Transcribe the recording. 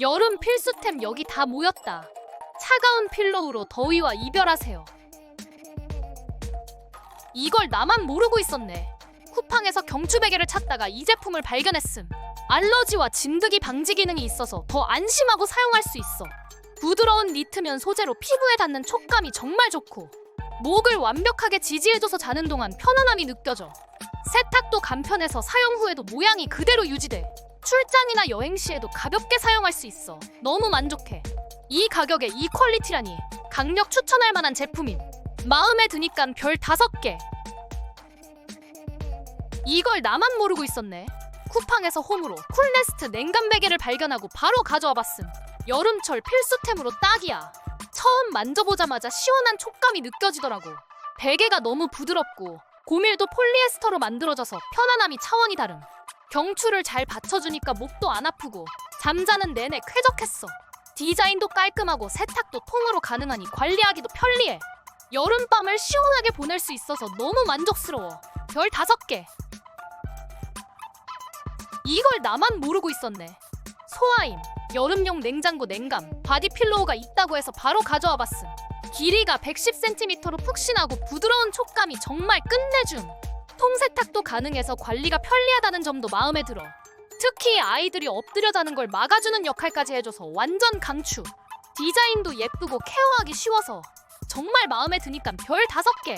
여름 필수템 여기 다 모였다. 차가운 필로우로 더위와 이별하세요. 이걸 나만 모르고 있었네. 쿠팡에서 경추 베개를 찾다가 이 제품을 발견했음. 알러지와 진드기 방지 기능이 있어서 더 안심하고 사용할 수 있어. 부드러운 니트면 소재로 피부에 닿는 촉감이 정말 좋고 목을 완벽하게 지지해줘서 자는 동안 편안함이 느껴져. 세탁도 간편해서 사용 후에도 모양이 그대로 유지돼. 출장이나 여행 시에도 가볍게 사용할 수 있어. 너무 만족해. 이 가격에 이 퀄리티라니 강력 추천할 만한 제품임. 마음에 드니깐 별 다섯 개. 이걸 나만 모르고 있었네. 쿠팡에서 홈으로 쿨네스트 냉감 베개를 발견하고 바로 가져와 봤음. 여름철 필수템으로 딱이야. 처음 만져보자마자 시원한 촉감이 느껴지더라고. 베개가 너무 부드럽고 고밀도 폴리에스터로 만들어져서 편안함이 차원이 다름. 경추를 잘 받쳐주니까 목도 안 아프고 잠자는 내내 쾌적했어. 디자인도 깔끔하고 세탁도 통으로 가능하니 관리하기도 편리해. 여름밤을 시원하게 보낼 수 있어서 너무 만족스러워. 별 다섯 개. 이걸 나만 모르고 있었네. 소아임, 여름용 냉장고 냉감, 바디 필로우가 있다고 해서 바로 가져와 봤음. 길이가 110cm로 푹신하고 부드러운 촉감이 정말 끝내줌. 통세탁도 가능해서 관리가 편리하다는 점도 마음에 들어. 특히 아이들이 엎드려 자는 걸 막아주는 역할까지 해줘서 완전 강추. 디자인도 예쁘고 케어하기 쉬워서 정말 마음에 드니까 별 다섯 개.